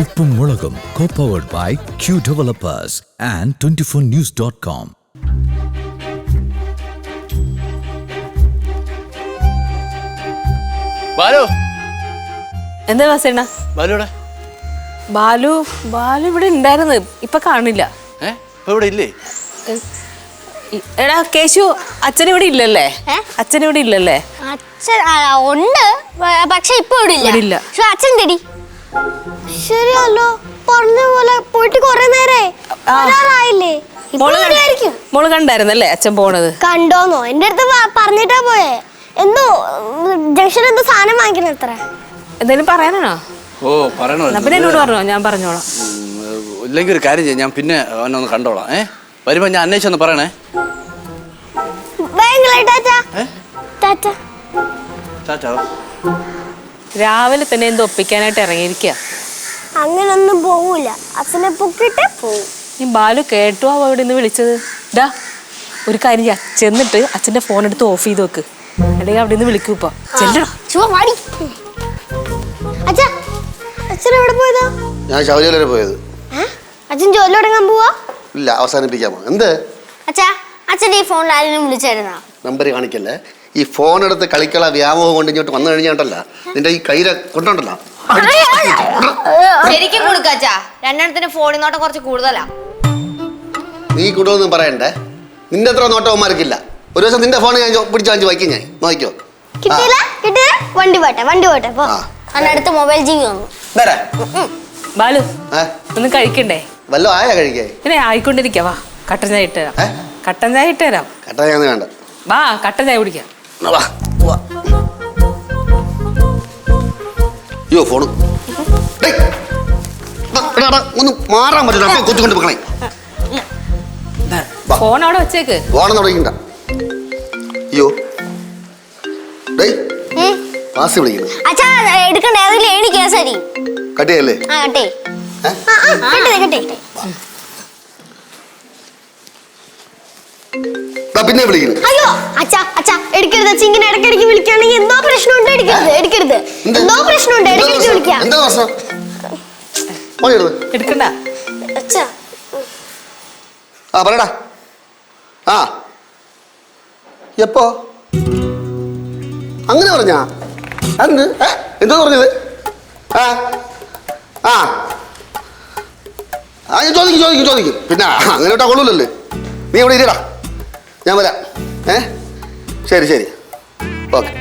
ഉപ്പും മുളകും co powered by Q developers and twenty four news dot com Balu. എന്താ ബാലുടെ ബാലു ബാലു ഇവിടെ ഉണ്ടായിരുന്നു. ഇപ്പൊ കാണില്ല ഏ? ഇപ്പൊ ഇവിടെ ഇല്ലേ? ഇ- എടാ കേശു അച്ഛൻ ഇവിടെ ഇല്ലല്ലേ? ഏ? അച്ഛൻ ഇവിടെ ഇല്ലല്ലേ? അച്ഛൻ ആ, ഉണ്ട്. പ- പക്ഷെ ഇപ്പൊ ഇവിടെ ഇല്ല. ഇല്ല. പക്ഷെ അച്ഛൻ തെടി ശരിയല്ലോ. പറഞ്ഞ പോലെ പോയിട്ട് കൊറേ നേരെ. ആ. വരാറായില്ലേ മോൾ കണ്ടായിരുന്നല്ലേ അച്ഛൻ പോണത്? കണ്ടോന്നോ? എന്റെ അടുത്ത് പറഞ്ഞിട്ടാ പോയേ. എന്തോ ജംഗ്ഷൻ എന്തോ സാധനം വാങ്ങിക്കണം എത്ര എന്തെങ്കിലും പറയാനാണോ? ഓ പറയണോ? പിന്നെ എന്നോട് പറഞ്ഞോ? ഞാൻ പറഞ്ഞോളാം. ഇല്ലെങ്കിൽ ഒരു കാര്യം ചെയ്യാം. ഞാൻ പിന്നെ അവനെ ഒന്ന് കണ്ടോളാം. ഏ? വരുമ്പോ ഞാൻ അന്വേഷിച്ചൊന്ന് പറയണേ. ടാറ്റ. ടാറ്റ. ചാച്ചാ രാവിലെ തന്നെ എന്ത് ഒപ്പിക്കാനായിട്ട് ഇറങ്ങിയിരിക്കുക അങ്ങനൊന്നും പോവൂല. അച്ഛനെ പൊക്കിട്ടേ പോവും. ഈ ബാലു കേട്ടോ അവ അവിടെ നിന്ന് വിളിച്ചത്? ഡാ ഒരു കാര്യം ചെയ്യാം. ചെന്നിട്ട് അച്ഛന്റെ ഫോൺ എടുത്ത് ഓഫ് ചെയ്ത് വെക്ക്. അല്ലെങ്കിൽ അവിടെ നിന്ന് വിളിക്കൂ ഇപ്പൊ. ചെല്ലടാ. അച്ഛൻ എവിടെ പോയതാ? ഞാൻ വരെ പോയത്. അച്ഛൻ ജോലി തുടങ്ങാൻ പോവാ? ഇല്ല അവസാനിപ്പിക്കാമോ എന്ത്? അച്ഛാ അച്ഛൻ ഈ ഫോണിൽ ആരെങ്കിലും വിളിച്ചായിരുന്നാ? നമ്പർ കാണിക്കല്ലേ? ഈ ഫോൺ എടുത്ത് കളിക്കള വ്യാമോഹം കൊണ്ട് ഇങ്ങോട്ട് വന്നു കഴിഞ്ഞാണ്ടല്ല നിന്റെ ഈ കയ്യിലെ കൊണ്ടുണ്ടല്ലോ. ശരിക്കും കൊടുക്കാച്ചാ. രണ്ടെണ്ണത്തിന് ഫോണിൽ നോട്ടം കുറച്ച് കൂടുതലാ. നീ കൂടുതലൊന്നും പറയണ്ടേ? നിന്റെ അത്ര നോട്ടവന്മാർക്കില്ല. ഒരു ദിവസം നിന്റെ ഫോൺ ഞാൻ പിടിച്ചു വാങ്ങി വയ്ക്കും ഞാൻ. നോക്കിയോ കിട്ടിയില്ല? കിട്ടിയില്ല വണ്ടി പോട്ടെ വണ്ടി പോട്ടെ പോ. ആ. അന്ന് അടുത്ത് മൊബൈൽ ജീവി വന്നു. നേരെ ബാലു ഏ? ഒന്ന് കഴിക്കണ്ടേ? വല്ലോ ആയാ കഴിക്കേ? പിന്നെ ആയിക്കൊണ്ടിരിക്കുക വാ. കട്ടൻ ചായ ഇട്ടുതരാം ഏ? കട്ടൻ ചായ ഇട്ടുതരാം കട്ടൻ ചായ ഞാൻ വേണ്ട. വാ കട്ടൻ ചായ കുടിക്കാം. വാ, യോ അയ്യോ ഫോണ് ഒന്ന് മാറാൻ പറ്റില്ല. അപ്പൊ കൊച്ചുകൊണ്ട് വെക്കണേ വാ. ഫോൺ അവിടെ വെച്ചേക്ക്. ഓണം തുടങ്ങിണ്ട അയ്യോ. ഡേയ്. വാസി വിളിക്കുന്നു. അച്ഛാ എടുക്കണ്ട ഏതെങ്കിലും ഏണി കേസരി. കട്ടിയല്ലേ? ആ കട്ടെ. കട്ടെ കട്ടെ പിന്നെ വിളിക്കുന്നു? അയ്യോ അച്ഛാ അച്ഛാ എടുക്കരുത് അച്ഛൻ ഇങ്ങനെ ഇടയ്ക്കിടയ്ക്ക് വിളിക്കുകയാണെങ്കിൽ എന്തോ പ്രശ്നമുണ്ട് എടുക്കരുത് എടുക്കരുത്. എന്തോ? പ്രശ്നമുണ്ട് ഇടയ്ക്കിടയ്ക്ക്? വിളിക്കാം. എന്താ പ്രശ്നം? പോയത് എടുക്കണ്ട. അച്ഛാ. ആ പറയടാ. ആ. എപ്പോ? അങ്ങനെ പറഞ്ഞാ? എന്ത്? എന്തോ പറഞ്ഞത്? ആ. ആ. ആ ഞാൻ ചോദിക്കും ചോദിക്കും ചോദിക്കും. പിന്നെ അങ്ങനെ വിട്ടാ കൊള്ളൂലല്ലേ? നീ ഇവിടെ ഇരിടാ. ഞാൻ വരാം. ഏ? ശരി ശരി. ഓക്കെ.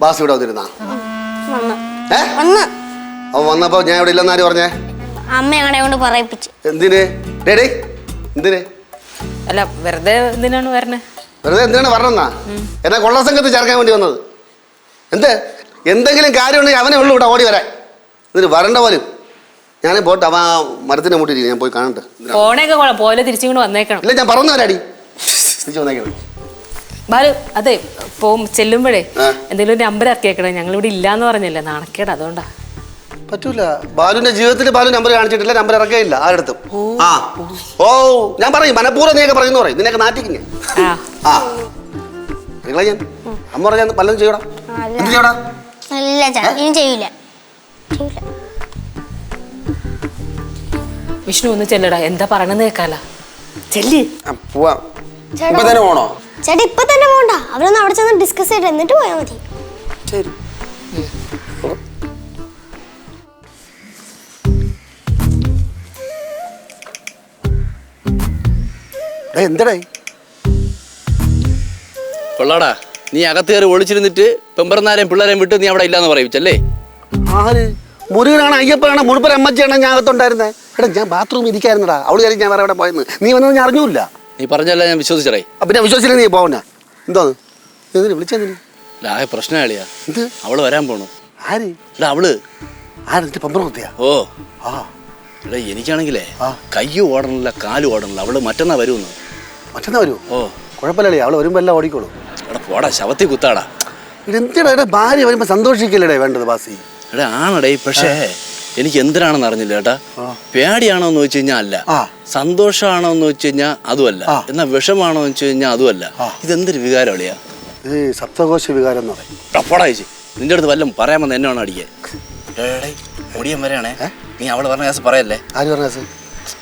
ബാസ് ഇവിടെ വന്നിരുന്നാ? വന്ന്. ഏ? അവൻ വന്നപ്പോ ഞാൻ ഇവിടെ ഇല്ലെന്നാര് പറഞ്ഞേ? അമ്മ ഞങ്ങളെ കൊണ്ട് പറയിപ്പിച്ച്. എന്തിന്? ഡേഡി എന്തിന്? അല്ല വെറുതെ എന്തിനാണ് വരണേ? വെറുതെ എന്തിനാണ് പറഞ്ഞെന്നാ എന്നാ കൊള്ള സംഘത്തിൽ ചേർക്കാൻ വേണ്ടി വന്നത്. എന്ത്? എന്തെങ്കിലും കാര്യമുണ്ടെങ്കിൽ അവനെ ഉള്ളു ഇവിടെ ഓടി വരാൻ. ഇതിന് വരണ്ട പോലും. ഞാൻ പോട്ടെ അവ മരത്തിന്റെ മുട്ടിരിക്കും ഞാൻ പോയി കാണട്ടെ? ഫോണൊക്കെ കൊള്ളാം പോലെ തിരിച്ചിങ്ങോട്ട് വന്നേക്കണം. ഇല്ല ഞാൻ പറഞ്ഞു വരാടി തിരിച്ചു വന്നേക്കണം ബാലു അതെ പോവും ചെല്ലുമ്പോഴേ എന്തെങ്കിലും ഒരു നമ്പർ ഇറക്കിയേക്കണേ. ഞങ്ങൾ ഇവിടെ ഇല്ല എന്ന് പറഞ്ഞല്ലേ നാണക്കേട് അതുകൊണ്ടാ. പറ്റൂല. ബാലുവിന്റെ ജീവിതത്തിൽ ബാലു നമ്പർ കാണിച്ചിട്ടില്ല നമ്പർ ഇറക്കുകയില്ല ആരടുത്തും ആ. ഓ ഞാൻ പറയും മനഃപൂർവം നീയൊക്കെ പറയുന്നു പറയും. നിനക്ക് നാട്ടിക്ക് ആ. ആ. നിങ്ങളെ ഞാൻ അമ്മ പറഞ്ഞ പലതും ചെയ്യടാ. എന്ത് ചെയ്യടാ? ഇല്ല ഞാൻ ഇനി ചെയ്യൂല. ചെയ്യൂല. വിഷ്ണു ഒന്ന് ചെല്ലടാ. എന്താ പറയണെന്ന് കേക്കാല ചെല്ലി. പോവാം. ചേട്ടാ. ഇപ്പൊ തന്നെ പോണോ? ചേട്ടാ ഇപ്പൊ തന്നെ പോണ്ട. അവരൊന്ന് അവിടെ ചെന്ന് ഡിസ്കസ് ചെയ്തിട്ട് എന്നിട്ട് പോയാൽ മതി. ശരി. ഡേ എന്തടേ കൊള്ളാടാ. നീ അകത്ത് കയറി ഒളിച്ചിരുന്നിട്ട് പെമ്പറന്നാരെയും പിള്ളേരെയും വിട്ട് നീ അവിടെ ഇല്ലാന്ന് പറയിച്ചല്ലേ ആര്? മുരുകനാണ് അയ്യപ്പനാണ് മുഴുപ്പൻ അമ്മച്ചിയാണ് ഞാൻ അകത്തുണ്ടായിരുന്നേ. എടാ ഞാൻ ബാത്റൂമിൽ ഇരിക്കായിരുന്നടാ. അവൾ കാര്യം ഞാൻ വേറെ അവിടെ പോയെന്ന്. നീ വന്നത് ഞാൻ അറിഞ്ഞൂല്ല. നീ പറഞ്ഞല്ല ഞാൻ വിശ്വസിച്ചറേ അപ്പൊ ഞാൻ വിശ്വസിച്ചില്ല നീ പോവന. എന്തോന്ന് എന്തിനു വിളിച്ചെന്തിന് ലായ പ്രശ്നം കളിയാ എന്ത്? അവൾ വരാൻ പോണു. ആര്? എടാ അവൾ. ആരെന്നിട്ട് പമ്പറ കുത്തിയാ? ഓ. ആ. എടാ എനിക്കാണെങ്കിലേ. കയ്യും ഓടണില്ല കാലും ഓടണില്ല. അവൾ മറ്റന്നാ വരുമെന്ന്. മറ്റന്നാ വരൂ ഓ. കുഴപ്പമില്ലടേ. അവൾ വരുമ്പോ എല്ലാം ഓടിക്കോളൂ. എടാ പോടാ ശവത്തി കുത്താടാ. ഇതെന്തിനാ എടാ ഭാര്യ വരുമ്പോ സന്തോഷിക്കില്ലടേ വേണ്ടത് ബാസി? എടാ ആണടേ പക്ഷേ എനിക്ക് എന്തിനാണെന്ന് അറിഞ്ഞില്ല ഏട്ടാ. പേടിയാണോ എന്ന് വെച്ച് കഴിഞ്ഞാൽ അല്ല. സന്തോഷമാണോ എന്ന് വെച്ച് കഴിഞ്ഞാൽ അതുമല്ല. എന്നാ വിഷമാണോ എന്ന് വെച്ച് കഴിഞ്ഞാൽ അതുമല്ല. ഇതെന്തൊരു വികാരം അളിയാ? സപ്തകോശ വികാരം എന്ന് പറയും. നിന്റെ അടുത്ത് വല്ലതും പറയാമെന്ന് എന്നെ വേണം അടിക്കാൻ? ഒടിയൻ വരെയാണേ. നീ അവൾ പറഞ്ഞ കേസ് പറയല്ലേ? ആര് പറഞ്ഞ കേസ്?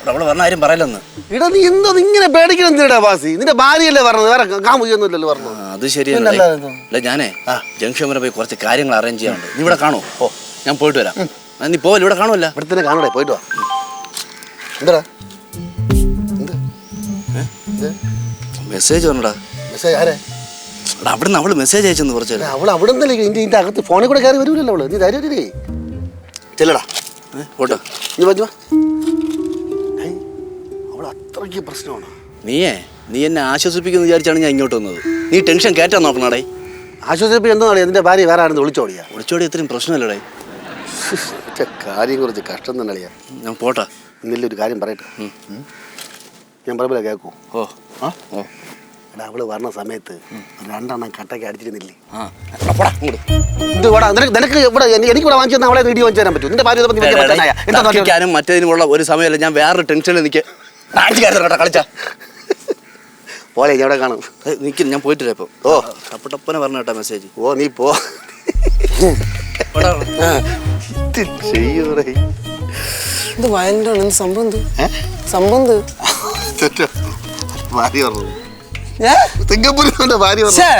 എടാ, അവൾ പറഞ്ഞ ആരും പറയല്ലെന്ന്. ഇടാ നീ എന്തോ ഇങ്ങനെ പേടിക്കണം എന്തിനാ ബാസി? നിന്റെ ഭാര്യയല്ലേ പറഞ്ഞത്? വേറെ കാമുകയൊന്നുമില്ലല്ലോ പറഞ്ഞത്. അത് എന്താ? അല്ല ഞാനേ ജംഗ്ഷൻ വരെ പോയി കുറച്ച് കാര്യങ്ങൾ അറേഞ്ച് ചെയ്യാനുണ്ട്. നീ ഇവിടെ കാണോ? ഓ ഞാൻ പോയിട്ട് വരാം. നീ പോവല്ലോ? ഇവിടെ കാണുമല്ല ഇവിടെ തന്നെ കാണൂടെ പോയിട്ട് വാ. എന്താടാ? എന്ത്? മെസ്സേജ് വന്നടാ. മെസ്സേജ് ആരെ? അവിടെ അവൾ മെസ്സേജ് അയച്ചെന്ന് കുറച്ച് അവൾ അവിടെ നിന്നല്ലേ ഇതിന്റെ ഇതിന്റെ അകത്ത് ഫോണിൽ കൂടെ കയറി വരൂലല്ലോ അവൾ. നീ ധൈര്യം ഇല്ലേ? ചെല്ലടാ. പോട്ടോ. നീ പറഞ്ഞു അവൾ അത്രയ്ക്ക് പ്രശ്നമാണ്? നീയേ നീ എന്നെ ആശ്വസിപ്പിക്കുന്നു വിചാരിച്ചാണ് ഞാൻ ഇങ്ങോട്ട് വന്നത്. നീ ടെൻഷൻ കയറ്റാൻ നോക്കണടേ. ആശ്വസിപ്പ് എന്താണ് നിന്റെ ഭാര്യ വേറെ ആരും വിളിച്ചോടിയാ ഒളിച്ചോടി ഇത്രയും പ്രശ്നമല്ലടേ. കാര്യം കുറച്ച് കഷ്ടം തന്നെ അളിയാ. ഞാൻ പോട്ടാ. ഒരു കാര്യം പറയട്ടെ. ഞാൻ പറയുമ്പോൾ കേൾക്കൂ ഓ. ആ? ഓ. എടാ അവൾ വരണ സമയത്ത് രണ്ടെണ്ണം കട്ടയ്ക്ക് അടിച്ചിരുന്നില്ലേ. ഇത് ഇവിടെ നിനക്ക് നിനക്ക് ഇവിടെ എനി- എനിക്ക് ഇവിടെ വാങ്ങിച്ചു അവളെ വീഡിയോ വാങ്ങിച്ചു തരാൻ പറ്റും. നിന്റെ ഭാര്യ വലിയ. എന്താ മറ്റേതിനുള്ള ഒരു സമയമല്ല. ഞാൻ വേറൊരു ടെൻഷനിൽ നിൽക്കുക കളിച്ചാ. പോലെ ഞാൻ ഇവിടെ കാണും. നിൽക്കും ഞാൻ പോയിട്ട് വരാം ഇപ്പം. ഓ. ടപ്പട്ടപ്പനെ പറഞ്ഞ കേട്ടോ മെസ്സേജ് ഓ നീ പോ. ഇത് എന്ത് സംഭവം എന്ത്? സംഭവം എന്ത്? ഭാര്യ പറഞ്ഞു. ഏ? സിംഗപ്പൂരിന്റെ ഭാര്യ പറഞ്ഞു. ശ്ശേ,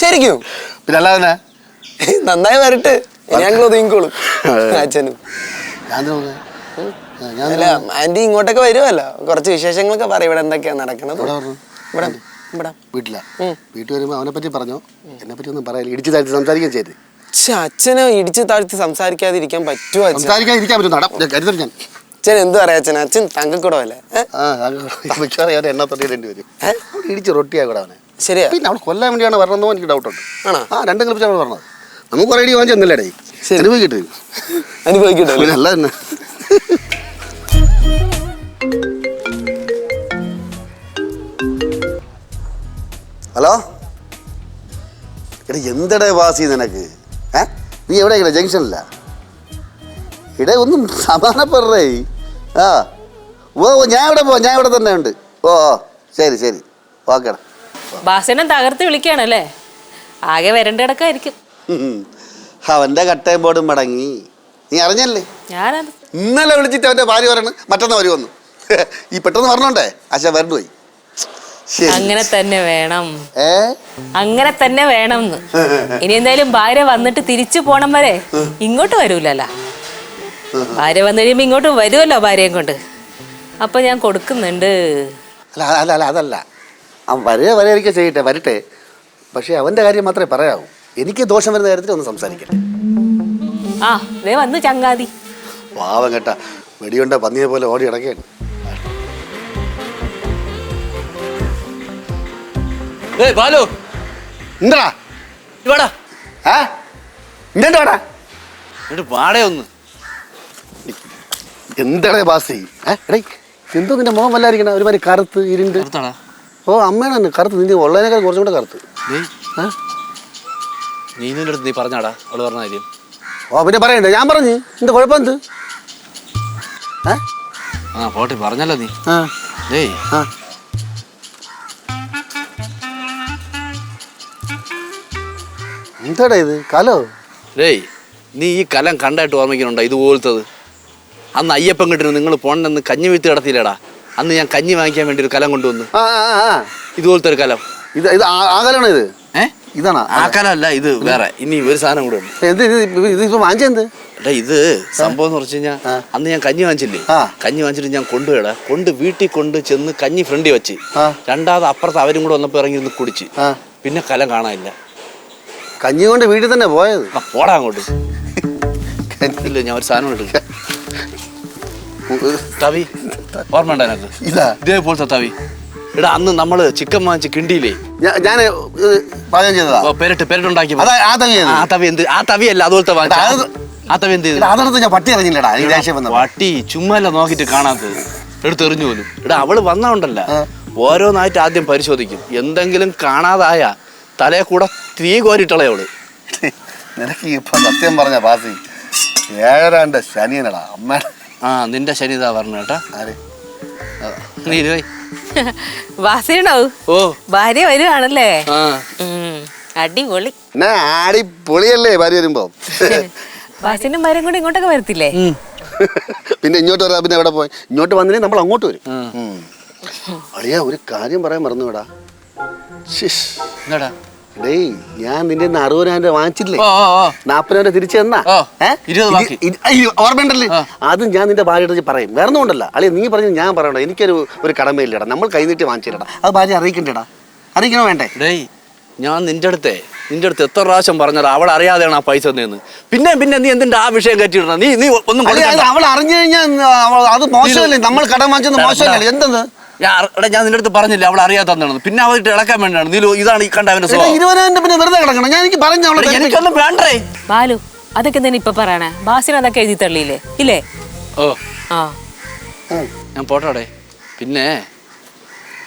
ശരിക്കും. പിന്നെ അല്ലാതെ നന്നായി വരട്ടെ. ഞങ്ങൾ ഒതുങ്ങിക്കോളും അച്ഛനും. ഞാൻ നോക്കാം ഞാൻ അല്ല ആന്റി ഇങ്ങോട്ടൊക്കെ വരുമല്ലോ കുറച്ച് വിശേഷങ്ങളൊക്കെ പറയും ഇവിടെ എന്തൊക്കെയാ നടക്കണത്. ഇവിടെ വീട്ടിലാ. വീട്ടിൽ വരുമ്പോൾ അവനെ പറ്റി പറഞ്ഞോ? എന്നെ പറ്റി ഒന്നും പറയാനില്ല. ഇടിച്ച് താഴ്ത്തി സംസാരിക്കാൻ ചെയ്ത് അച്ഛനെ ഇടിച്ച് താഴ്ത്തി സംസാരിക്കാതിരിക്കാൻ പറ്റുമോ? പറ്റും കരുതൽ ഞാൻ അച്ഛൻ എന്ത് പറയാ അച്ഛൻ? അച്ഛൻ തങ്കക്കൂടമല്ലേ ഇടിച്ച് റൊട്ടിയാ കൂടെ അവനെ. ശരിയാ. പിന്നെ അവൾ കൊല്ലാൻ വേണ്ടിയാണ് വരണമെന്നോ എനിക്ക് ഡൗട്ടുണ്ട് ആണോ? ആ രണ്ടും അവൾ പറഞ്ഞത് നമുക്ക് കുറേ. അനുഭവിക്കട്ടെ. അനുഭവിക്കട്ടെ അല്ല? തന്നെ. ഹലോ? എടാ എന്തടേ വാസി നിനക്ക്? ഏ? നീ എവിടെ ഇവിടെ ജംഗ്ഷനില്ല ഇടേ ഒന്നും സമാധാനപ്പെടേ ആ. ഓ ഓ, ഞാൻ ഇവിടെ പോ ഞാൻ ഇവിടെ തന്നെ ഉണ്ട്. ഓ ശരി ശരി. ഓക്കേടാ. ബാസിനെ തകർത്ത് വിളിക്കുകയാണല്ലേ ആകെ വരണ്ട കിടക്കായിരിക്കും. അവന്റെ കട്ടയും ബോർഡും മടങ്ങി. നീ അറിഞ്ഞല്ലേ? ഞാനത് ഇന്നലെ വിളിച്ചിട്ട് അവന്റെ ഭാര്യ പറയണ് മറ്റന്നാ വരുമെന്ന്. ഈ പെട്ടെന്ന് പറഞ്ഞോണ്ടേ? ആശ വരണ്ടു പോയി. അങ്ങനെ തന്നെ വേണം. അങ്ങനെ തന്നെ വേണം ഇനി എന്തായാലും ഭാര്യ വന്നിട്ട് തിരിച്ചു പോണം വരെ ഇങ്ങോട്ട് വരൂലല്ല. ഭാര്യ വന്നു കഴിയുമ്പോ ഇങ്ങോട്ട് വരുമല്ലോ ഭാര്യയും കൊണ്ട്. അപ്പൊ ഞാൻ കൊടുക്കുന്നുണ്ട്. അല്ല അല്ല അല്ല അതല്ല. അവൻ വരെ വരെയൊക്കെ ചെയ്യട്ടെ വരട്ടെ. പക്ഷെ അവന്റെ കാര്യം മാത്രമേ പറയാവൂ. എനിക്ക് ദോഷം വരുന്ന കാര്യത്തിൽ ഒന്ന് സംസാരിക്കട്ടെ ആ ദേ വന്നു ചങ്ങാതി. പാവം കേട്ടാ. വെടിയുണ്ട പന്നിയെ പോലെ ഓടി കിടക്കുകയാണ് ഏയ് ബാലു. എന്താ ഇവാടാ ആ എന്താടാ എന്നിട്ട് വാടേ ഒന്ന്. എന്താടേ ബാസി? ഏ? എടേ എന്തോ നിന്റെ മുഖം വല്ലായിരിക്കണ ഒരുമാതിരി കറുത്ത് ഇരുണ്ട്. നിർത്താടാ ഓ അമ്മയാണ് കറുത്ത്. നിന്റെ ഉള്ളതിനേക്കാൾ കുറച്ചും കൂടെ കറുത്ത്? നീനുവിന്റെ അടുത്ത് നീ പറഞ്ഞാടാ അവൾ പറഞ്ഞ കാര്യം. ഓ പിന്നെ പറയണ്ടേ. ഞാൻ പറഞ്ഞു. എന്താ കുഴപ്പം എന്ത് ഏ? ആ പോട്ടെ പറഞ്ഞല്ലോ നീ. ആ. ഏയ് ആ. എന്താടാ ഇത്? കലോ? രേയ് നീ ഈ കലം കണ്ടായിട്ട് ഓർമ്മിക്കുന്നുണ്ടോ ഇതുപോലത്തത്? അന്ന് അയ്യപ്പൻ കിട്ടുന്നു നിങ്ങൾ പോണെന്ന് കഞ്ഞി വീഴ്ത്തി കിടത്തിയില്ലടാ അന്ന് ഞാൻ കഞ്ഞി വാങ്ങിക്കാൻ വേണ്ടി ഒരു കലം കൊണ്ടുവന്നു. ആ ആ ആ, ആ ഇതുപോലത്തെ ഒരു കലം. ഇത് ഇത് ആ ആ കലാണോ ഇത്? ഏ? ഇതാണോ? ആ കലമല്ല ഇത് വേറെ. ഇനി ഒരു സാധനം കൂടെ ഉണ്ട് എന്ത് ഇത് ഇത് ഇപ്പൊ വാങ്ങിച്ചെന്ത് എടാ ഇത് സംഭവം എന്ന് പറഞ്ഞു കഴിഞ്ഞാൽ ആ. അന്ന് ഞാൻ കഞ്ഞി വാങ്ങിച്ചില്ലേ? ആ. കഞ്ഞി വാങ്ങിച്ചിട്ട് ഞാൻ കൊണ്ടുപോയടാ. കൊണ്ട് വീട്ടിൽ കൊണ്ട് ചെന്ന് കഞ്ഞി ഫ്രണ്ടി വെച്ച്. ആ. രണ്ടാമത് അപ്പുറത്ത് അവരും കൂടെ വന്നപ്പോൾ ഇറങ്ങി കുടിച്ച്. ആ. പിന്നെ കലം കാണാനില്ല. കഞ്ഞി കൊണ്ട് വീട്ടിൽ തന്നെ പോയത്. ആ പോടാ അങ്ങോട്ട്. ഇല്ല ഞാൻ ഒരു സാധനം എടുക്കും. തവി ഓർമ്മ ഉണ്ടോ എനക്ക് ഇതാ. ഇതേപോലത്തെ തവി. എടാ അന്ന് നമ്മൾ ചിക്കൻ വാങ്ങിച്ച് കിണ്ടിയില്ലേ? ഞാൻ പാചകം ചെയ്തതാ. ഓ, പെരട്ട് പെരട്ടുണ്ടാക്കി അതാ ആ തവി ആ തവി എന്ത് ആ തവി അല്ല അതുപോലത്തെ വാങ്ങിച്ച. എടാ, അത് ആ തവി എന്ത് ചെയ്തു? അതെടുത്ത് ഞാൻ പട്ടി അറിഞ്ഞില്ലടാ ഈ ദേഷ്യം വന്നത് വട്ടി ചുമ്മാല്ല നോക്കിട്ട് കാണാത്തത് എടുത്തെറിഞ്ഞു പോലും. എടാ അവൾ വന്നോണ്ടല്ല ആ. ഓരോന്നായിട്ട് ആദ്യം പരിശോധിക്കും. എന്തെങ്കിലും കാണാതായ തലയെ കൂടെ തീ കോരിട്ടളയോൾ നിനക്ക് ഇപ്പൊ സത്യം പറഞ്ഞ ബാസി ഏഴരാണ്ട് ശനിയനടാ അമ്മ. ആ നിന്റെ ശനി ഇതാ പറഞ്ഞു കേട്ടാ. ആര്? നീ ഇരുവേ ഓ. ഭാര്യ വരുവാണല്ലേ? ആ. അടിപൊളി. എന്നാ ആടി പൊളിയല്ലേ ഭാര്യ വരുമ്പോ? ബാസിനും ഭാര്യയും കൂടി ഇങ്ങോട്ടൊക്കെ വരത്തില്ലേ? പിന്നെ ഇങ്ങോട്ട് വരാ പിന്നെ എവിടെ പോയി ഇങ്ങോട്ട് നമ്മൾ അങ്ങോട്ട് വരും. ഉം. അളിയാ ഒരു കാര്യം പറയാൻ മറന്നുവിടാ. എന്താടാ? ഡേയ് ഞാൻ നിന്റെ നിന്ന് അറുപതിനായിരം രൂപ വാങ്ങിച്ചില്ലേ നാപ്പതിനായിരം രൂപ തിരിച്ചു തന്നാ. ഓർമ്മയുണ്ടല്ലേ? അതും ഞാൻ നിന്റെ ഭാര്യയുടെ പറയും. വേറെ ഒന്നും ഉണ്ടല്ല. അളിയ നീ പറഞ്ഞു ഞാൻ പറയണ്ട എനിക്കൊരു ഒരു കടമയില്ലടാ. നമ്മൾ കൈനീട്ടി വാങ്ങിച്ചില്ലടാ. അത് ഭാര്യ അറിയിക്കണ്ടേടാ. അറിയിക്കണോ വേണ്ടേ? ഡേയ് ഞാൻ നിന്റെ അടുത്തേ നിന്റെ അടുത്ത് എത്ര പ്രാവശ്യം പറഞ്ഞടാ അവൾ അറിയാതെയാണ് ആ പൈസ തന്നെയെന്ന് പിന്നെ പിന്നെ നീ എന്തിന്റെ ആ വിഷയം കയറ്റിയിടണം നീ നീ ഒന്നും അവൾ അറിഞ്ഞു കഴിഞ്ഞാൽ അത് മോശമല്ലേ? നമ്മൾ കടം വാങ്ങിച്ചത് മോശമല്ലേ? എന്തെന്ന്? ഞാൻ എടാ ഞാൻ നിന്റെ അടുത്ത് പറഞ്ഞില്ല അവൾ അറിയാത്തതാണ് പിന്നെ അവരിട്ട് ഇളക്കാൻ വേണ്ടിയാണ്. നീ ഇതാണ് ഈ കണ്ട അവന്റെ എടാ, സ്വഭാവം. ഇരുപതിനായിരം പിന്നെ വെറുതെ കിടക്കണം? ഞാൻ എനിക്ക് പറഞ്ഞു അവളെ എടാ, എനിക്കൊന്നും വേണ്ടേ. ബാലു അതൊക്കെ എന്തിനാ ഇപ്പൊ പറയണേ? ബാസിന് അതൊക്കെ എഴുതി തള്ളിയില്ലേ? ഇല്ലേ? ഓ. ആ. ഞാൻ പോട്ടോടെ. പിന്നെ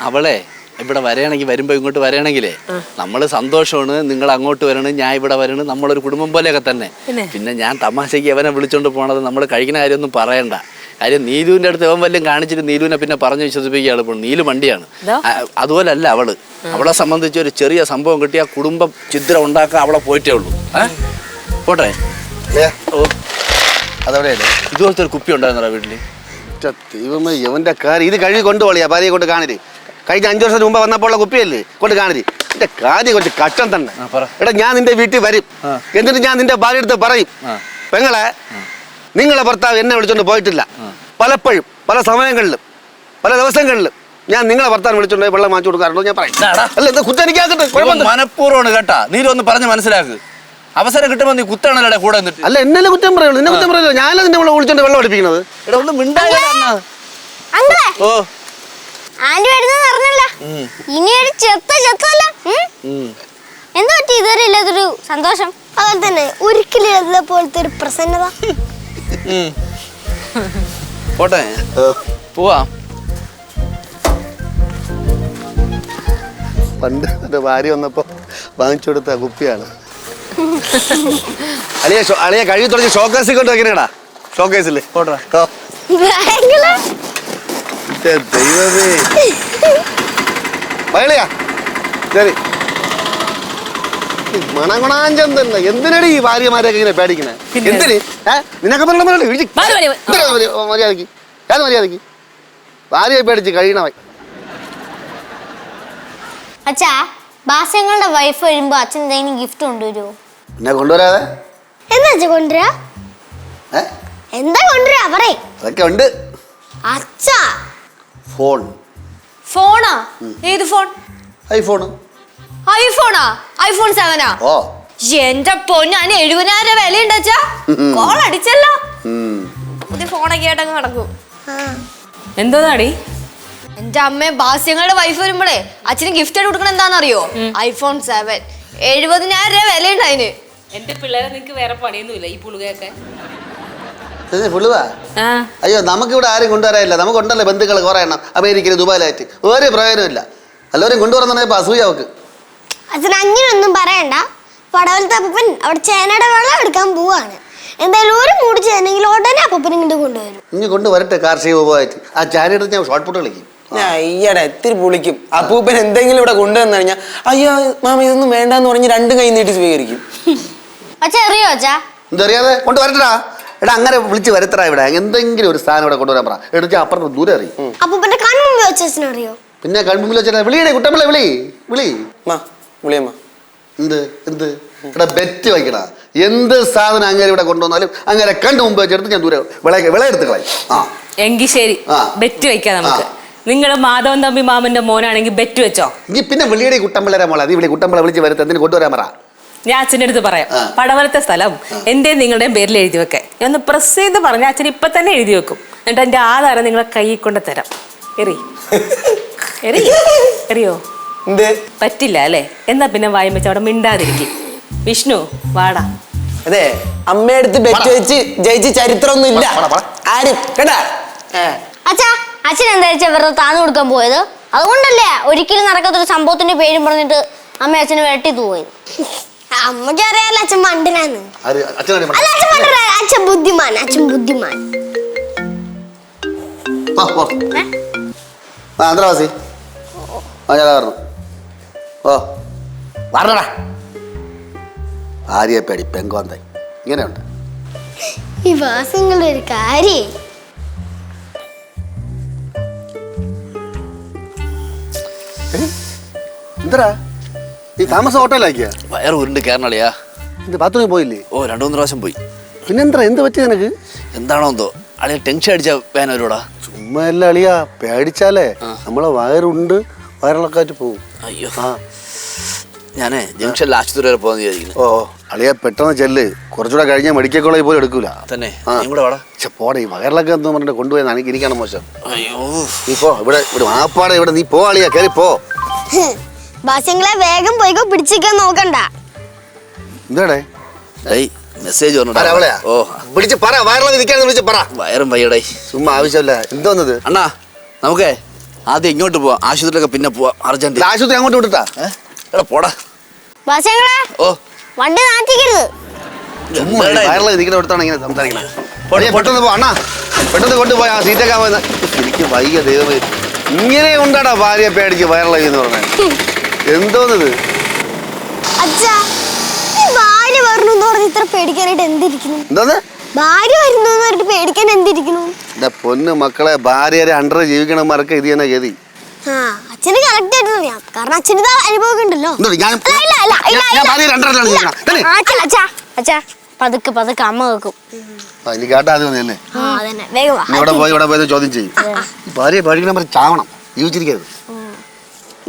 അവളെ ഇവിടെ വരയാണെങ്കിൽ വരുമ്പോ ഇങ്ങോട്ട് വരയാണെങ്കിലേ നമ്മൾ സന്തോഷമാണ് നിങ്ങൾ അങ്ങോട്ട് വരണം ഞാൻ ഇവിടെ വരണം നമ്മളൊരു കുടുംബം പോലെയൊക്കെ തന്നെ. പിന്നെ? പിന്നെ ഞാൻ തമാശയ്ക്ക് അവനെ വിളിച്ചോണ്ട് പോണത് നമ്മൾ കഴിക്കുന്ന കാര്യമൊന്നും പറയണ്ട. കാര്യം നീലുവിന്റെ അടുത്ത് അവൻ വല്ലതും കാണിച്ചിട്ട് നീലുവിനെ പിന്നെ പറഞ്ഞു വിശ്വസിപ്പിക്കുകയാണ് ഇപ്പോൾ. നീലു വണ്ടിയാണ് ഇതോ? അതുപോലല്ല അവൾ. അവളെ സംബന്ധിച്ച് ഒരു ചെറിയ സംഭവം കിട്ടിയ കുടുംബ ചിത്രം ഉണ്ടാക്കാൻ അവളെ പോയിട്ടേ ഉള്ളൂ. പോട്ടെ. അതവിടെയല്ലേ? ഇതുപോലത്തെ ഒരു കുപ്പി ഉണ്ടായിരുന്നോ വീട്ടിൽ? ദൈവമേ ഇവന്റെ കാര്യം ഇത് കഴുകി കൊണ്ടുപോളിയാ ഭാര്യയെ കൊണ്ട് കാണരുത് കഴിഞ്ഞ അഞ്ചു വർഷം മുമ്പ് വന്നപ്പോൾ ഉള്ള കുപ്പിയല്ലേ? കൊണ്ട് കാണരുത് എന്റെ കാര്യം കുറച്ച് കഷ്ടം തന്നെ. എടാ ഞാൻ നിന്റെ വീട്ടിൽ വരും. എന്നിട്ട് ഞാൻ നിന്റെ ഭാര്യ എടുത്ത് പറയും. പെങ്ങളെ നിങ്ങളെ ഭർത്താവ് എന്നെ വിളിച്ചോണ്ട് പോയിട്ടില്ല. പലപ്പോഴും പല സമയങ്ങളിലും പല ദിവസങ്ങളിലും ഞാൻ നിങ്ങളെ ഭർത്താവ് വിളിച്ചോണ്ട് പോയി വെള്ളം വാങ്ങിച്ചു കൊടുക്കാറുണ്ടോ ഞാൻ പറയും. അല്ല ഇത് മനഃപൂർവമാണ് കേട്ടാ. നീ ഒന്ന് പറഞ്ഞ് മനസ്സിലാക്ക്. അവസരം കിട്ടുമ്പോ നീ കുത്താണല്ലോടെ കൂടെ നിന്നിട്ട്. അല്ല എന്നെ കുറ്റം പറയുള്ളൂ. നിന്നെ കുറ്റം പറയുള്ളൂ. ഞാനല്ല നിന്നെ വിളിച്ചോണ്ട് വെള്ളം അടിപ്പിക്കുന്നത്? എടാ ഒന്ന് മിണ്ടായി ഓ. ആന്റി വരുന്നെന്ന് അറിഞ്ഞല്ല. ഇനി ഒരു ചെത്ത ചെത്തല്ല ഉം. എന്താ പറ്റി ഇതുവരെ ഇല്ലാത്തൊരു സന്തോഷം? അതുപോലെ തന്നെ ഒരിക്കലും പോലത്തെ ഒരു പ്രസന്നത. പോട്ടെ. പോവാ. പണ്ട് എന്റെ ഭാര്യ വന്നപ്പോൾ വാങ്ങിച്ചു കൊടുത്ത കുപ്പിയാണ്. അളിയ അളിയ കഴുകി തുടങ്ങി ഷോക്കേസ് കൊണ്ട് വെക്കണേടാ. ഷോക്കേസിൽ പോട്ടെ. ദൈവമേ. വയളിയാ ശരി. മണഗുണാഞ്ചം തന്നെ എന്തിനടി ഈ ഭാര്യമാരെയൊക്കെ ഇങ്ങനെ പേടിക്കണേ? എന്തിന്? നിനക്ക് മര്യാദയ്ക്ക് ഏത് മര്യാദയ്ക്ക് ഭാര്യയെ പേടിച്ച് കഴിയണമായി അച്ഛാ ഭാസ്യങ്ങളുടെ വൈഫ് വരുമ്പോ അച്ഛൻ എന്തെങ്കിലും ഗിഫ്റ്റ് കൊണ്ടുവരുമോ എന്നെ കൊണ്ടുവരാതെ? എന്താ അച്ഛൻ കൊണ്ടുവരാ? എന്താ കൊണ്ടുവരാ? പറയേ. അതൊക്കെ ഉണ്ട്. അച്ഛാ. ഫോൺ. ഫോണാ? ഏത് ഫോൺ? ഐഫോൺ ഐഫോണാ ഐഫോൺ സെവനാ ഓ. എന്റെ പൊന്നു അതിന് എഴുപതിനായിരം വില അച്ഛാ. കോൾ അടിച്ചല്ലോ. പുതിയ ഫോണൊക്കെ ആയിട്ടങ്ങ് നടക്കും. എന്തോന്നാടി എന്റെ അമ്മ ബാസ്യങ്ങളുടെ വൈഫ് വരുമ്പോഴേ അച്ഛന് ഗിഫ്റ്റ് ആയിട്ട് കൊടുക്കണ എന്താണെന്നറിയോ? ഐഫോൺ സെവൻ എഴുപതിനായിരം രൂപ വിലയുണ്ട് അതിന്. എന്റെ പിള്ളേരെ നിനക്ക് വേറെ പണിയൊന്നുമില്ല ഈ പുളുകയൊക്കെ? ആ. അയ്യോ നമുക്കിവിടെ ആരും കൊണ്ടുവരാനില്ല. നമുക്കുണ്ടല്ലോ ബന്ധുക്കൾ കുറേ എണ്ണം. അമേരിക്കയിൽ ദുബായിലായിട്ട്. ഒരു പ്രയോജനമില്ല എല്ലാവരും കൊണ്ടുവരുന്ന അസൂയ അവക്ക്. അച്ഛൻ അങ്ങനെയൊന്നും പറയണ്ട. പടവലത്തെ അപ്പൻ അവിടെ ചേനയുടെ വെള്ളം എടുക്കാൻ പോവാണ്. എന്തായാലും ഒരു മൂടി ചേനെങ്കിൽ ഉടനെ അപ്പൻ ഇങ്ങോട്ട് കൊണ്ടുവരും. ഇനി കൊണ്ടുവരട്ടെ കാർഷിക ഉപമായിട്ട് ആ ചാനയെടുത്ത് ഞാൻ ഷോർട്ട് പുട്ട് കളിക്കും. ഞാൻ അയ്യടാ എത്തിരി പുളിക്കും. അപ്പൂപ്പൻ എന്തെങ്കിലും ഇവിടെ കൊണ്ടുവന്നു കഴിഞ്ഞാൽ അയ്യോ മാമ ഇതൊന്നും വേണ്ടെന്ന് പറഞ്ഞ് രണ്ടും കൈ നീട്ടി സ്വീകരിക്കും. അച്ഛൻ അറിയോ അച്ഛാ? എന്തറിയാതെ? കൊണ്ടുവരട്ടാ എടാ അങ്ങനെ വിളിച്ച് വരത്തടാ ഇവിടെ. എന്തെങ്കിലും ഒരു സ്ഥാനം ഇവിടെ കൊണ്ടുവരാൻ പറ. എടുത്ത് അപ്പുറത്ത് ദൂരെ അറിയും അപ്പൂപ്പന്റെ കൺമുമ്പിൽ വെച്ച അറിയോ പിന്നെ കൺമുമ്പിൽ വെച്ചാൽ വിളിയടേ കുട്ടമ്പിളെ വിളി. വിളി. മാ വിളിയമ്മ. എന്ത്? എന്ത്? എടാ ബെറ്റ് വയ്ക്കടാ എന്ത് സാധനം അങ്ങനെ ഇവിടെ കൊണ്ടുവന്നാലും അങ്ങനെ കണ്ടു മുമ്പ് വെച്ചെടുത്ത് ഞാൻ ദൂരെ വിള വിളയെടുത്ത് കളയും. ആ. എങ്കിൽ ശരി. ആ. ബെറ്റ് വെക്കാം നമുക്ക്. നിങ്ങളുടെ നിങ്ങൾ മാധവൻ തമ്പി മാമന്റെ മോനാണെങ്കിൽ ബെറ്റ് വെച്ചോ? നീ പിന്നെ വിളിയുടെ കുട്ടമ്പിളരെ മോളെ. നീ വിളി കുട്ടമ്പിളെ വിളിച്ച് വരുത്ത് എന്തിനു കൊണ്ടുവരാൻ പറ. ഞാൻ അച്ഛന്റെ അടുത്ത് പറയാം. ആ. പടവലത്തെ സ്ഥലം എന്റെയും നിങ്ങളുടെയും പേരിൽ എഴുതി വെക്കെ. ഞാൻ ഒന്ന് പ്രസ് ചെയ്ത് പറഞ്ഞ അച്ഛൻ ഇപ്പൊ തന്നെ എഴുതി വെക്കും. എന്നിട്ട് എന്റെ ആധാരം നിങ്ങളെ കൈ കൊണ്ട് തരാം. എറി. എറി. എറിയോ? എന്ത്? പറ്റില്ല അല്ലേ? എന്നാ പിന്നെ വായും വെച്ച് അവിടെ മിണ്ടാതിരിക്കും. വിഷ്ണു വാടാ. അതെ അമ്മയടുത്ത് ബെറ്റ് വെച്ച് ജയിച്ച് ചരിത്രമൊന്നും ഇല്ല. ആരും? കേട്ടാ അച്ഛാ അച്ഛൻ എന്താ വെച്ചാ വെറുതെ താന്നു കൊടുക്കാൻ പോയത്? അതുകൊണ്ടല്ലേ ഒരിക്കലും നടക്കാത്തൊരു സംഭവത്തിന്റെ പേരും പറഞ്ഞിട്ട് അമ്മ അച്ഛനെ വെട്ടി പോയത് അമ്മയ്ക്ക് അറിയാലോ അച്ഛൻ മണ്ടനാന്ന്. അല്ല അച്ഛൻ മണ്ടന. അച്ഛൻ ബുദ്ധിമാൻ അച്ഛൻ ബുദ്ധിമാൻ. ആന്ധ്രാവാസി ആ ഞാൻ പറഞ്ഞു ഓ പറഞ്ഞടാ ഭാര്യയെ പേടി പെങ്കോന്തായി ഇങ്ങനെയുണ്ട്. ഭാസ്യങ്ങളുടെ ഒരു കാര്യേ. എന്തരാ ഈ താമസം ഹോട്ടലാക്കിയ വയറ് ഉരുണ്ട് കയറണളിയാ ഇത് ബാത്റൂമിൽ പോയില്ലേ? ഓ രണ്ടു മൂന്ന് പ്രാവശ്യം പോയി. പിന്നെന്താ എന്ത് പറ്റി നിനക്ക്? എന്താണോ എന്തോ. അളിയ ടെൻഷൻ അടിച്ച വേനവരോടാ ചുമ്മാ അല്ല അളിയാ പേടിച്ചാലേ. നമ്മളെ വയറുണ്ട് വയറിളക്കാറ്റ് പോകും അയ്യോ. ആ. ഞാനേ ജംഗ്ഷനിൽ ആശുപത്രി വരെ പോകാൻ വിചാരിക്കുന്നു. ഓ അളിയ പെട്ടെന്ന് ചെല്ല്. കുറച്ചുകൂടെ കഴിഞ്ഞാൽ മെഡിക്കൽ കോളേജ് പോലും എടുക്കൂല. തന്നെ. പക്ഷെ പോടെ ഈ വയറിളക്കം എന്ന് പറഞ്ഞിട്ട് കൊണ്ടുപോയി എനിക്ക് എനിക്കാണ് മോശം. അയ്യോ. നീ പോ ഇവിടെ ഇവിടെ മാപ്പാടെ ഇവിടെ നീ പോ അളിയ കയറി പോ. ഭാസ്യങ്ങളെ വേഗം പോയിക്കോ പിടിച്ചിരിക്കാൻ നോക്കണ്ട. എന്താടേ? ഏയ് മെസ്സേജ്? ഓ. വിളിച്ച് പറ വയറിളക്കം നിൽക്കാൻ വിളിച്ച് പറ. വയറും വയ്യടേ ചുമ്മാ ആവശ്യമില്ല. എന്തോന്നത് അണ്ണാ നമുക്കേ ആദ്യം ഇങ്ങോട്ട് പോവാം. ആശുപത്രിയിലൊക്കെ പിന്നെ പോവാം. അർജന്റ്. ആശുപത്രി അങ്ങോട്ട് വിട്ടിട്ടാ? എടാ പോടാ. ഭാസ്യങ്ങളെ ഓ. വണ്ടി പെട്ടെന്ന് അണ്ണാ. പെട്ടെന്ന് കൊണ്ടുപോയി ആ സീറ്റൊക്കെ പോയി. എനിക്ക് വയ്യ ദൈവമേ. ഇങ്ങനെ ഉണ്ടാടാ ഭാര്യ പേടിച്ച് വയറിളകി എന്ന് പറഞ്ഞാൽ. എന്തോന്നത്? ഭാര്യ പറഞ്ഞു ഇത്ര പേടിക്കാനായിട്ട് എന്തിരിക്കുന്നു? എന്തോന്ന്? ഭാര്യ വരുന്നു എന്ന് പറഞ്ഞിട്ട് പേടിക്കാൻ എന്തിരിക്കുന്നു? എന്റെ പൊന്ന് മക്കളെ ഭാര്യരെ അണ്ടർ ജീവിക്കണമാർക്ക് ഇത് തന്നെ ഗതി. ആ അച്ഛന് കറക്റ്റ് ആയിട്ട് അറിയാം. കാരണം അച്ഛന് ഇത് ഉണ്ടല്ലോ. അച്ഛാ, പതുക്കെ പതുക്കെ അമ്മ വെക്കും എനിക്ക് ഇവിടെ പോയി ഇവിടെ പോയി ചോദ്യം ചെയ്യും. ചാവണം. ജീവിച്ചിരിക്കരുത്.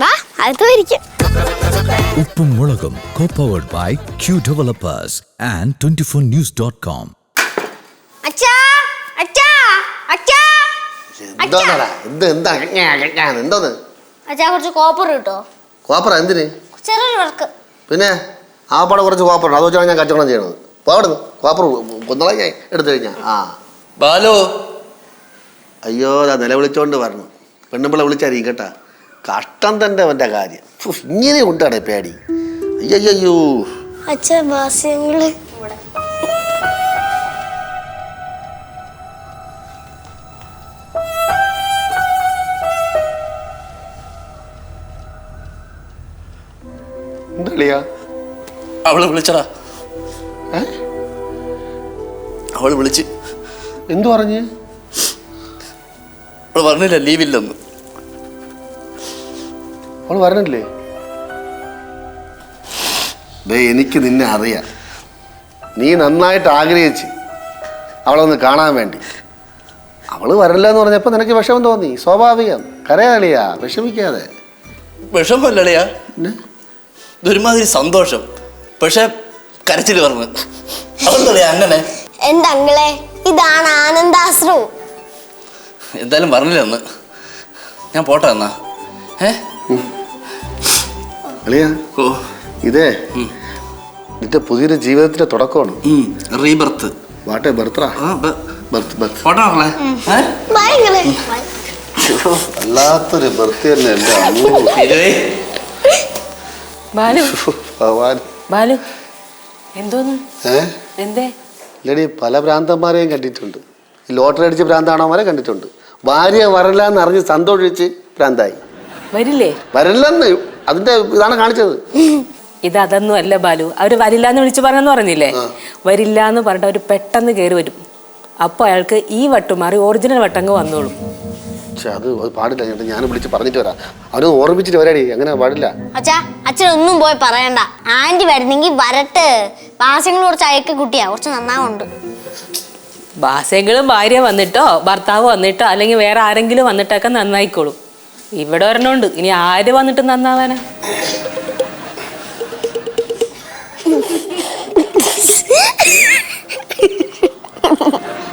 വാ അടുത്ത് ഇരിക്കും ഉപ്പും മുളകും co-powered by Q Developers and 24news.com. അച്ഛാ അച്ഛാ അച്ഛാ. എന്തോന്നാടാ? എന്ത് എന്താ? അകഞ്ഞാ, അകഞ്ഞാ, എന്തോന്ന്? അച്ഛാ കുറച്ച് കോപ്പർ കിട്ടോ? കോപ്പർ എന്തിന്? ചെറിയൊരു വർക്ക്. പിന്നെ ആ പടം കുറച്ച് കോപ്പർ അത് വെച്ചാണ് ഞാൻ കച്ചവടം ചെയ്യണത്. പോടുന്നു കോപ്പർ കൊന്നള ഞാൻ എടുത്തു കഴിഞ്ഞാ. ആ. ബാലു. അയ്യോ അതാ നിലവിളിച്ചോണ്ട് പറഞ്ഞു പെണ്ണുമ്പിള വിളിച്ചായിരിക്കും കേട്ടാ. കഷ്ടം തന്നെ അവന്റെ കാര്യം. ഇങ്ങനെ ഉണ്ടാടേ പേടി. അയ്യോ അയ്യോ അച്ഛാ ഭാസ്യങ്ങൾ എന്താ അവൾ വിളിച്ചടാ. അവൾ വിളിച്ച്. എന്തു പറഞ്ഞ്? അവൾ പറഞ്ഞില്ല ലീവില്ലെന്ന്. അവൾ വരണില്ലേ? ദേ എനിക്ക് നിന്നെ അറിയാം. നീ നന്നായിട്ട് ആഗ്രഹിച്ച് അവളെ ഒന്ന് കാണാൻ വേണ്ടി. അവൾ വരല്ല എന്ന് പറഞ്ഞപ്പോൾ നിനക്ക് വിഷമം തോന്നി. സ്വാഭാവികം. കരയാളിയാ വിഷമിക്കാതെ. വിഷമല്ലടയാ ഇതൊരുമാതിരി സന്തോഷം. പക്ഷെ കരച്ചിൽ പറഞ്ഞു. അതെന്തളിയാ അങ്ങനെ? എന്റെ ഇതാണ് ആനന്ദാശ്രമം. എന്തായാലും പറഞ്ഞില്ല അന്ന്? ഞാൻ പോട്ടെ എന്നാ. ഏ? അളിയാ ഓ. ഇതേ നിന്റെ പുതിയൊരു ജീവിതത്തിന്റെ തുടക്കമാണ്. റീബർത്ത്. വാട്ടെ ബർത്ത്റാ ആ ബ- ബർത്ത് ബർത്ത്. പോട്ടെ മക്കളെ. ഏ? ഭയങ്കര വല്ലാത്തൊരു ബർത്ത് തന്നെ ബാലു. ഭഗവാൻ. ബാലു എന്തോന്ന്? എന്തേ? ഇല്ലടി പല ഭ്രാന്തന്മാരെയും കണ്ടിട്ടുണ്ട്. ലോട്ടറി അടിച്ച് ഭ്രാന്താണോമാരെ കണ്ടിട്ടുണ്ട്. ഭാര്യ വരല്ല എന്ന് അറിഞ്ഞ് സന്തോഷിച്ച് ഭ്രാന്തായി. വരില്ലേ? വരല്ലെന്ന് അതിന്റെ ഇതാണ് കാണിച്ചത്. ഇത് അതൊന്നും അല്ല ബാലു. അവർ വരില്ല എന്ന് വിളിച്ചു പറഞ്ഞെന്ന് പറഞ്ഞില്ലേ? വരില്ല എന്ന് പറഞ്ഞിട്ട് അവർ പെട്ടെന്ന് കയറി വരും. അപ്പോൾ അയാൾക്ക് ഈ വട്ടം മാറി ഒറിജിനൽ വട്ടങ്ങ് വന്നോളും. പക്ഷെ അത് അത് പാടില്ല ചേട്ടാ ഞാൻ വിളിച്ച് പറഞ്ഞിട്ട് വരാം. അവർ ഓർമ്മിച്ചിട്ട് വരാടി അങ്ങനെ പാടില്ല. അച്ഛാ അച്ഛനൊന്നും പോയി പറയണ്ട. ആന്റി വരുന്നെങ്കിൽ വരട്ടെ. പാസങ്ങൾ കുറച്ച് അയക്ക് കുട്ടിയാ കുറച്ച് നന്നാവുണ്ട്. ഭാസകളും ഭാര്യ വന്നിട്ടോ ഭർത്താവ് വന്നിട്ടോ അല്ലെങ്കിൽ വേറെ ആരെങ്കിലും വന്നിട്ടൊക്കെ നന്നായിക്കോളും. ഇവിടെ ഒരെണ്ണമുണ്ട് ഇനി ആര് വന്നിട്ട് നന്നാവാനാ? Ha ha ha.